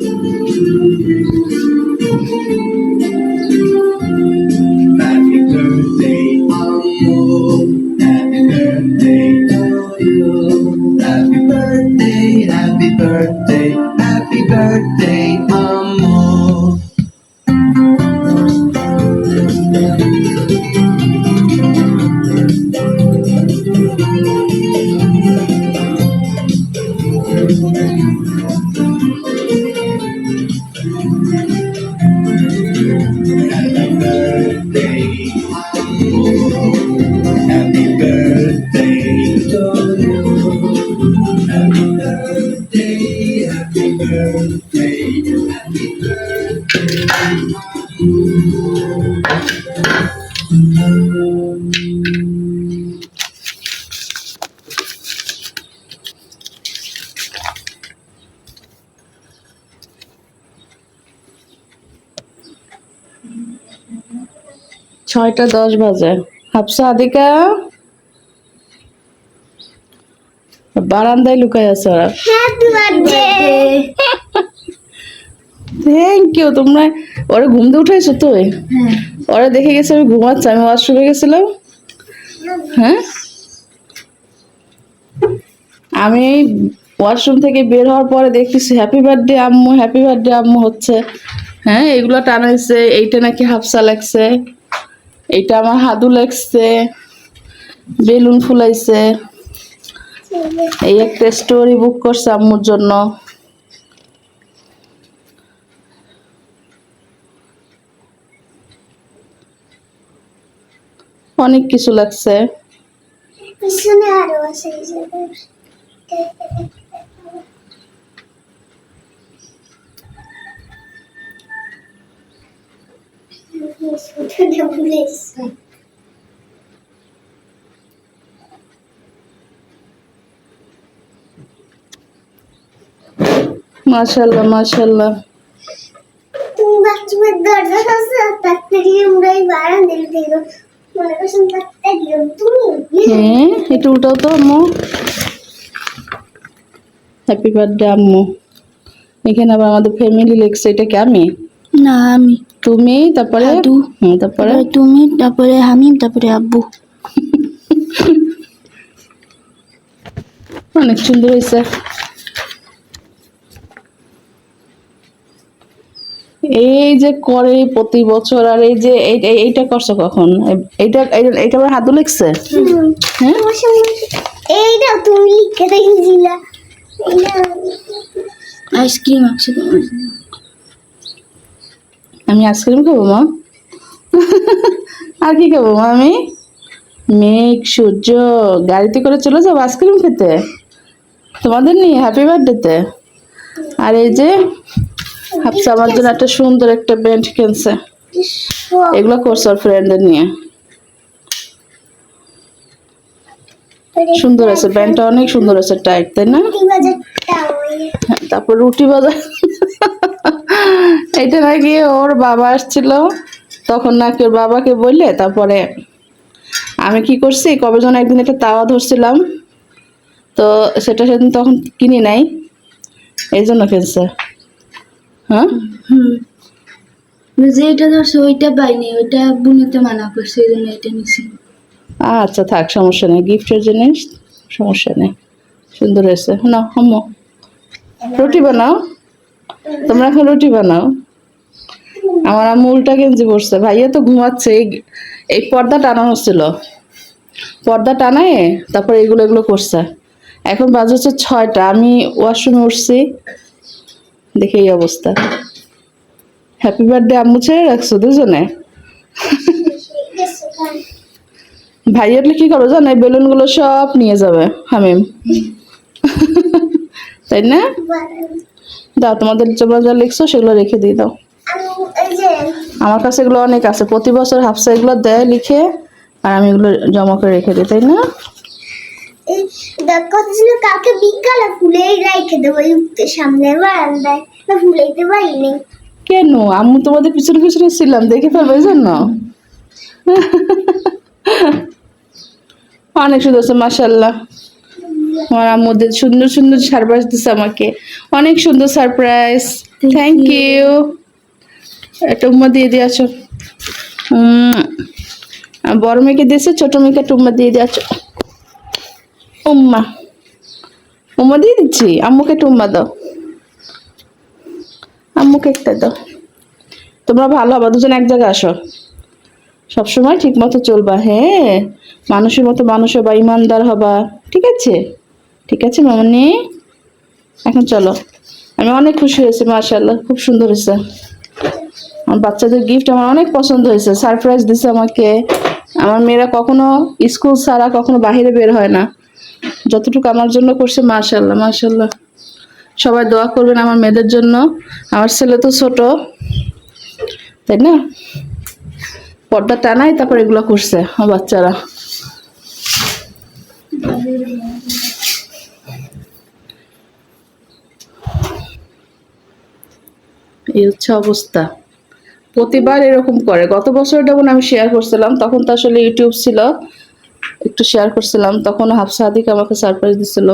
あっ。ছয়টা দশ বাজে। হাফসা আদিকা? বারান্দায় লুকাই আছে ওরা। হ্যাপি বার্থডে থ্যাংক ইউ তোমরা ওরা ঘুম দিয়ে উঠেছো তো? হ্যাঁ। ওরা দেখে গেছে আমি ঘুমাচ্ছি আমি ওয়াশরুমে গেছিলাম। হ্যাঁ? আমি ওয়াশরুম থেকে বের হওয়ার পরে দেখতেছি হ্যাপি বার্থডে আম্মু হ্যাপি বার্থডে আম্মু হচ্ছে। হ্যাঁ এগুলো টানাইছে এইটা নাকি হাফসা লাগছে এইটা আমার হাদু লাগছে বেলুন ফুলাইছে। এই একটা স্টোরি বুক করছে আম্মুর জন্য। অনেক কিছু লাগছে পিছনে আরও আছে। মাশাল্লাহ মাশাল্লাহ তুমি বাথরুমের দরজা আছে তাড়াতাড়ি আমরা এই বারান্দা দিল হ্যাঁ এটা উল্টাও তো আম্মু। হ্যাপি বার্থডে আম্মু। এখানে আবার আমাদের ফ্যামিলি লেখছে এটা কি আমি? না আমি। তুমি তারপরে? দাদু। তারপরে? তারপরে তুমি তারপরে হামিম তারপরে আব্বু। অনেক সুন্দর হয়েছে। এই যে করে প্রতি বছর আর এই যে এই- এই- এইটা করছ কখন? এইটা এইটা- এইটা আবার হাতু হ্যাঁ? এইটা তুমি লিখে আইসক্রিম আছে আমি আইসক্রিম খাব মা? আর কি খাব মা আমি? মেঘ সূর্য গাড়িতে করে চলে যাব আইসক্রিম খেতে? তোমাদের নিয়ে হ্যাপি বার্থডেতে আর এই যে হাফসা আমার জন্য একটা সুন্দর একটা ব্যান্ড কিনছে। এগুলো করছে ওর ফ্রেন্ডদের নিয়ে। সুন্দর আছে ব্যান্ডটা অনেক সুন্দর আছে টাইট তাই না? তারপর রুটি বাজার। এটা নাকি ওর বাবা আসছিল, তখন নাকি ওর বাবাকে বললে, তারপরে আমি কি করছি, কবে যেন একদিন একটা তাওয়া ধরছিলাম, তো সেটা সেদিন তখন কিনি নাই, এই জন্য কিনছে। হ্যাঁ? হুম। যেটা ধরছে ওইটা পাইনি ওইটা বুনেতে মানা করছে এই জন্য এটা নিছি। আচ্ছা থাক সমস্যা নেই। গিফটের জিনিস সমস্যা নেই। সুন্দর হয়েছে। না হম রুটি বানাও। তোমরা এখন রুটি বানাও। আমার আম্মু উল্টা গেঞ্জি পড়ছে ভাইয়া তো ঘুমাচ্ছে। এই এই পর্দা টানানো ছিল। পর্দা টানায় তারপর এগুলো এগুলো করছে। এখন বাজে হচ্ছে ছয়টা। আমি ওয়াশরুমে উঠছি। দেখে এই অবস্থা। হ্যাপি বার্থডে আম্মু ছেড়ে রাখছো দুজনে? ভাই আসলে কি করো জানো বেলুনগুলো সব নিয়ে যাবে, হামিম। তাই না? দাও, তোমাদের তোমরা যা লিখছো সেগুলো রেখে দিয়ে দাও। আমার কাছে এগুলো অনেক আছে, প্রতি বছর হাফসা এগুলো দেয় লিখে, আর আমি এগুলো জমা করে রেখে দিই, তাই না? কথা ছিল কালকে বিকালে ফুলেই রেখে দেবো সামনে বারান্দায়। না ফুলাইতে পারিনি কেন? আম্মু তোমাদের পিছনে পিছনে ছিলাম দেখে ফেলবে এই জন্য। অনেক সুন্দর আছে মাসাল্লাহ আমার আম্মুদের সুন্দর সুন্দর সারপ্রাইজ দিচ্ছে আমাকে। অনেক সুন্দর সারপ্রাইজ থ্যাংক ইউ একটা উম্মা দিয়ে দিয়ে আছো বড় মেয়েকে দিয়েছে ছোট মেয়েকে একটা উম্মা দিয়ে দিয়ে আছো উম্মা উম্মা দিয়ে দিচ্ছি? আম্মুকে একটা উম্মা দাও। আম্মুকে একটা দাও। তোমরা ভালো হবে, দুজন এক জায়গায় আসো। সবসময় ঠিক মতো চলবা হ্যাঁ? মানুষের মতো মানুষ হবা, ইমানদার হবা। ঠিক আছে? ঠিক আছে, মামনি? এখন চলো। আমি অনেক খুশি হয়েছি মাশাল্লাহ খুব সুন্দর হয়েছে। আমার বাচ্চাদের গিফট আমার অনেক পছন্দ হয়েছে। সারপ্রাইজ দিছে আমাকে। আমার মেয়েরা কখনো স্কুল ছাড়া কখনো বাইরে বের হয় না। যতটুকু আমার জন্য করছে মাশাল্লাহ মাশাল্লাহ সবাই দোয়া করবেন আমার মেয়েদের জন্য। আমার ছেলে তো ছোট, তাই না? পর্দা টানাই তারপর এগুলো করছে, আমার বাচ্চারা। এই হচ্ছে অবস্থা। প্রতিবার এরকম করে। গত বছর যখন আমি শেয়ার করছিলাম, তখন তো আসলে ইউটিউব ছিল। একটু শেয়ার করছিলাম তখন হাফসা আদিক আমাকে সারপ্রাইজ দিছিল।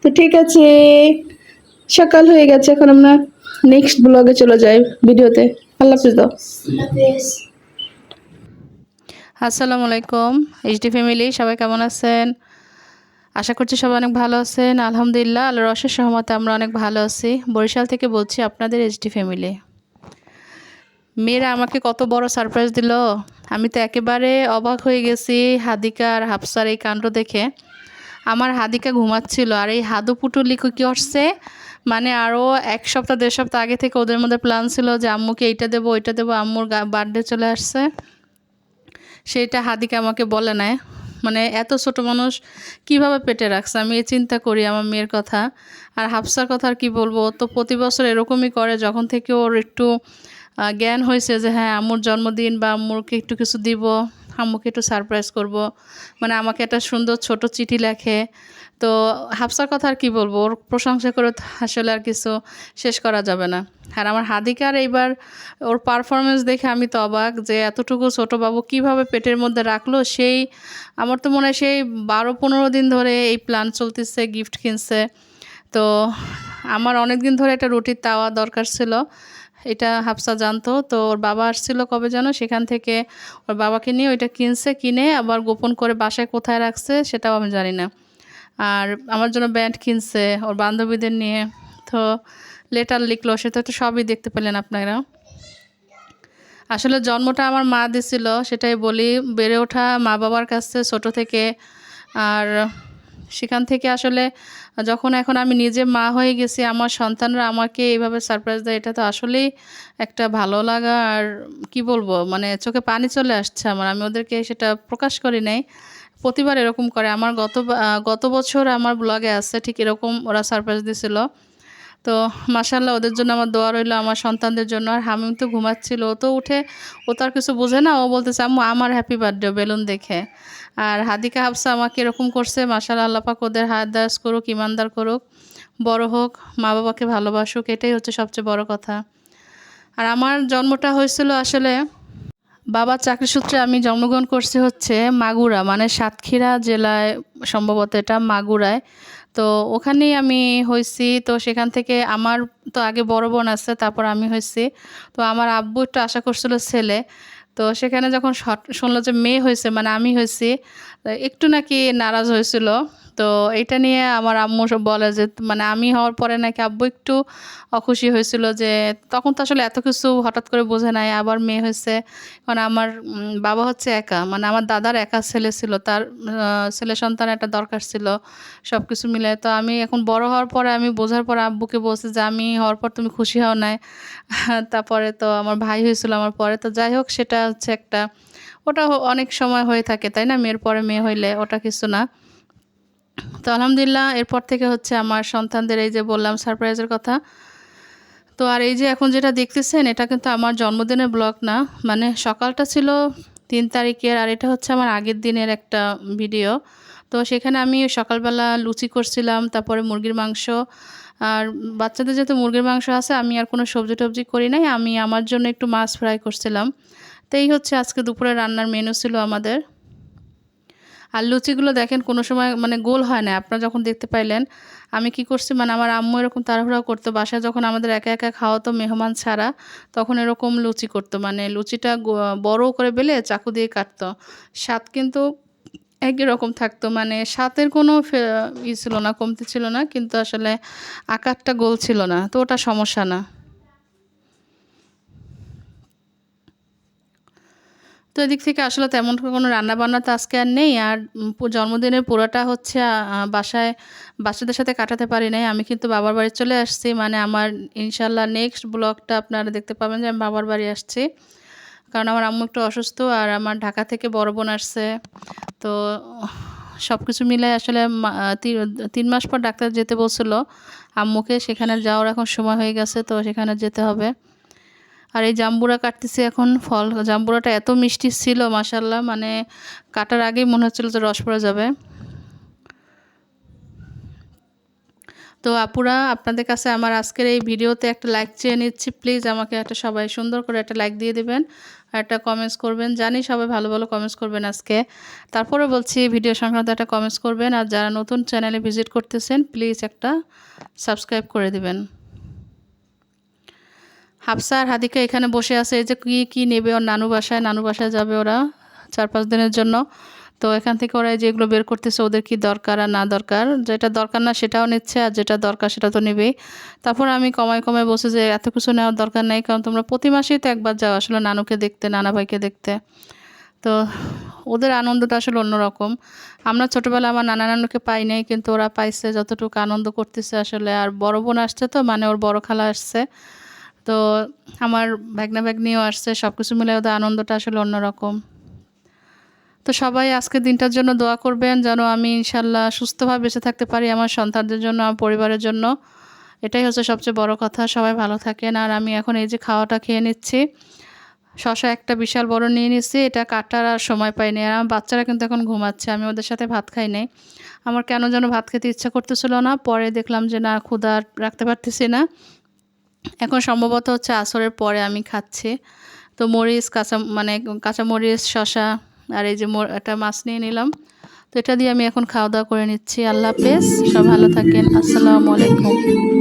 তো ঠিক আছে, সকাল হয়ে গেছে, এখন আমরা নেক্সট ব্লগে চলে যাই ভিডিওতে। আল্লাহ হাফিজ দাও। আসসালামু আলাইকুম এইচডি ফ্যামিলি সবাই কেমন আছেন? আশা করছি সবাই অনেক ভালো আছেন। আলহামদুলিল্লাহ, আল্লাহর রসের সহমতে আমরা অনেক ভালো আছি। বরিশাল থেকে বলছি আপনাদের এইচডি ফ্যামিলি মেয়েরা আমাকে কত বড় সারপ্রাইজ দিল। আমি তো একেবারে অবাক হয়ে গেছি হাদিকা আর হাফসার এই কাণ্ড দেখে। আমার হাদিকা ঘুমাচ্ছিল আর এই হাদু পুটুলি কি করছে মানে আরও এক সপ্তাহ, দেড় সপ্তাহ আগে থেকে ওদের মধ্যে প্ল্যান ছিল যে আম্মুকে এইটা দেবো, ওইটা দেবো, আম্মুর বার্থডে চলে আসছে। সেইটা হাদিকে আমাকে বলে নেয় মানে এত ছোট মানুষ কীভাবে পেটে রাখছে? আমি এই চিন্তা করি আমার মেয়ের কথা। আর হাফসার কথা আর কী বলব? তো প্রতি বছর এরকমই করে, যখন থেকে ওর একটু জ্ঞান হয়েছে যে হ্যাঁ আম্মুর জন্মদিন বা আম্মুরকে একটু কিছু দিব, আম্মুকে একটু সারপ্রাইজ করব। মানে আমাকে একটা সুন্দর ছোট চিঠি লেখে। তো হাফসার কথা আর কী বলব? ওর প্রশংসা করে আসলে আর কিছু শেষ করা যাবে না। আর আমার হাদিকার এইবার ওর পারফরমেন্স দেখে আমি তো অবাক যে, এতটুকু ছোট বাবু কীভাবে পেটের মধ্যে রাখল? সেই, আমার তো মনে হয় সেই বারো পনেরো দিন ধরে এই প্ল্যান চলতেছে গিফট কিনছে। তো আমার অনেক দিন ধরে একটা রুটির তাওয়া দরকার ছিল। এটা হাফসা জানতো। তো ওর বাবা আসছিল কবে যেন সেখান থেকে ওর বাবাকে নিয়ে ওইটা কিনছে, কিনে আবার গোপন করে বাসায় কোথায় রাখছে সেটাও আমি জানি না। আর আমার জন্য ব্যান্ড কিনছে ওর বান্ধবীদের নিয়ে। তো লেটার লিখলো সেটা তো সবই দেখতে পেলেন আপনারা। আসলে জন্মটা আমার মা দিছিল, সেটাই বলি। বেড়ে ওঠা মা বাবার কাছে ছোট থেকে। আর সেখান থেকে আসলে, যখন এখন আমি নিজে মা হয়ে গেছি, আমার সন্তানরা আমাকে এইভাবে সারপ্রাইজ দেয়, এটা তো আসলেই একটা ভালো লাগা। আর কি বলব মানে চোখে পানি চলে আসছে আমার, আমি ওদেরকে সেটা প্রকাশ করি নাই। প্রতিবার এরকম করে, আমার গত গত বছর আমার ব্লগে আছে, ঠিক এরকম ওরা সারপ্রাইজ দিছিল। তো মাসাল্লাহ ওদের জন্য আমার দোয়া রইল আমার সন্তানদের জন্য। আর হামিম তো ঘুমাচ্ছিল, ও তো উঠে, ও তো আর কিছু বোঝে না, ও বলতেছে, আম্মু, আমার হ্যাপি বার্থডে বেলুন দেখে। আর হাদিকা হাফসা আমাকে এরকম করছে মাসাল্লাহ আল্লাপাক ওদের হাত দাস করুক ইমানদার করুক, বড় হোক, মা বাবাকে ভালোবাসুক, এটাই হচ্ছে সবচেয়ে বড় কথা। আর আমার জন্মটা হয়েছিল আসলে বাবার চাকরি সূত্রে আমি জন্মগ্রহণ করছি হচ্ছে মাগুরা মানে সাতক্ষীরা জেলায়, সম্ভবত এটা মাগুরায়। তো ওখানেই আমি হয়েছি। তো সেখান থেকে আমার তো আগে বড় বোন আছে, তারপর আমি হয়েছি। তো আমার আব্বু একটু আশা করছিল ছেলে। তো সেখানে যখন শুনলো যে মেয়ে হয়েছে মানে আমি হয়েছি একটু নাকি নারাজ হয়েছিল। তো এটা নিয়ে আমার আম্মু সব বলে যে মানে আমি হওয়ার পরে নাকি আব্বু একটু অখুশি হয়েছিল যে, তখন তো আসলে এত কিছু হঠাৎ করে বোঝে নাই, আবার মেয়ে হয়েছে। কারণ আমার বাবা হচ্ছে একা মানে আমার দাদার একা ছেলে ছিল, তার ছেলে সন্তান একটা দরকার ছিল সব কিছু মিলে। তো আমি এখন বড় হওয়ার পরে আমি বোঝার পরে আব্বুকে বলছি যে, আমি হওয়ার পর তুমি খুশি হও নাই। তারপরে তো আমার ভাই হয়েছিল আমার পরে। তো যাই হোক, সেটা হচ্ছে একটা, ওটা অনেক সময় হয়ে থাকে, তাই না? মেয়ের পরে মেয়ে হইলে ওটা কিছু না। তো আলহামদুলিল্লাহ, এরপর থেকে হচ্ছে আমার সন্তানদের এই যে বললাম সারপ্রাইজের কথা। তো আর এই যে এখন যেটা দেখতেছেন, এটা কিন্তু আমার জন্মদিনের ব্লগ না। মানে সকালটা ছিল তিন তারিখের, আর এটা হচ্ছে আমার আগের দিনের একটা ভিডিও তো সেখানে আমি সকালবেলা লুচি করছিলাম, তারপরে মুরগির মাংস। আর বাচ্চাদের যেহেতু মুরগির মাংস আছে, আমি আর কোনো সবজি টবজি করি নাই, আমি আমার জন্য একটু মাছ ফ্রাই করছিলাম। তো এই হচ্ছে আজকে দুপুরে রান্নার মেনু ছিল আমাদের। আর লুচিগুলো দেখেন কোনো সময় মানে গোল হয় না। আপনারা যখন দেখতে পাইলেন, আমি কি করছি মানে আমার আম্মু এরকম তাড়াহুড়া করতো, বাসায় যখন আমাদের একা একা খাওয়াতো মেহমান ছাড়া, তখন এরকম লুচি করতো। মানে লুচিটা বড় করে বেলে চাকু দিয়ে কাটতো। স্বাদ কিন্তু একই রকম থাকতো। মানে স্বাদের কোনো ই ছিল না, কমতি ছিল না, কিন্তু আসলে আকারটা গোল ছিল না, তো ওটা সমস্যা না। তো এদিক থেকে আসলে তেমন কোনো রান্না বান্না তো আজকে আর নেই। আর জন্মদিনের পুরোটা হচ্ছে বাসায়, বাচ্চাদের সাথে কাটাতে পারি নাই। আমি কিন্তু বাবার বাড়ি চলে আসছি। মানে আমার ইনশাল্লাহ নেক্সট ব্লগটা আপনারা দেখতে পাবেন যে আমি বাবার বাড়ি আসছি। কারণ আমার আম্মু একটু অসুস্থ আর আমার ঢাকা থেকে বড় বোন আসছে। তো সব কিছু মিলে আসলে তিন মাস পর ডাক্তার যেতে বলছিল। আম্মুকে সেখানে যাওয়ার এখন সময় হয়ে গেছে, তো সেখানে যেতে হবে। আর এই জাম্বুরা কাটতেছি এখন ফল। জাম্বুরাটা এত মিষ্টি ছিল মাসাল্লাহ মানে কাটার আগেই মনে হচ্ছিল যে রস পড়ে যাবে। তো আপুরা, আপনাদের কাছে আমার আজকের এই ভিডিওতে একটা লাইক চেয়ে নিচ্ছি। প্লিজ আমাকে একটা সবাই সুন্দর করে একটা লাইক দিয়ে দিবেন আর একটা কমেন্টস করবেন। জানি সবাই ভালো ভালো কমেন্টস করবেন আজকে। তারপরে বলছি ভিডিও সংক্রান্ত একটা কমেন্টস করবেন। আর যারা নতুন চ্যানেলে ভিজিট করতেছেন প্লিজ একটা সাবস্ক্রাইব করে দিবেন। হাফসা আর হাদিকা এখানে বসে আছে, এই যে কী কী নেবে ওর নানু বাসায়? নানু বাসায় যাবে ওরা চার পাঁচ দিনের জন্য। তো এখান থেকে ওরা যেগুলো বের করতেছে, ওদের কি দরকার আর না দরকার? যেটা দরকার না সেটাও নিচ্ছে, আর যেটা দরকার সেটা তো নেবেই। তারপর আমি কমায় কমায় বসে যে এত কিছু নেওয়ার দরকার নেই, কারণ তোমরা প্রতি মাসেই তো একবার যাও আসলে নানুকে দেখতে, নানা ভাইকে দেখতে। তো ওদের আনন্দটা আসলে অন্যরকম। আমরা ছোটোবেলা আমার নানা নানুকে পাই নাই, কিন্তু ওরা পাইছে, যতটুকু আনন্দ করতেছে আসলে। আর বড় বোন আসছে তো মানে ওর বড় খালা আসছে। তো আমার ভাগনা ভাগ্নিও আসছে সব কিছু মিলে ওদের আনন্দটা আসলে অন্যরকম। তো সবাই আজকের দিনটার জন্য দোয়া করবেন যেন আমি ইনশাল্লাহ সুস্থভাবে বেঁচে থাকতে পারি আমার সন্তানদের জন্য, আমার পরিবারের জন্য। এটাই হচ্ছে সবচেয়ে বড় কথা, সবাই ভালো থাকেন। আর আমি এখন এই যে খাওয়াটা খেয়ে নিচ্ছি, শশা একটা বিশাল বড় নিয়ে নিচ্ছি, এটা কাটার আর সময় পাইনি। আর আমার বাচ্চারা কিন্তু এখন ঘুমাচ্ছে, আমি ওদের সাথে ভাত খাই নাই। আমার কেন যেন ভাত খেতে ইচ্ছা করতেছিল না, পরে দেখলাম যে না, ক্ষুধা আর রাখতে পারতেছি না। এখন সম্ভবত হচ্ছে আসরের পরে আমি খাচ্ছি। তো মরিচ, কাঁচা মানে কাঁচা মরিচ শশা আর এই যে একটা মাছ নিয়ে নিলাম। তো এটা দিয়ে আমি এখন খাওয়া দাওয়া করে নিচ্ছি। আল্লাহ হাফেজ। সব ভালো থাকেন। আসসালামু আলাইকুম।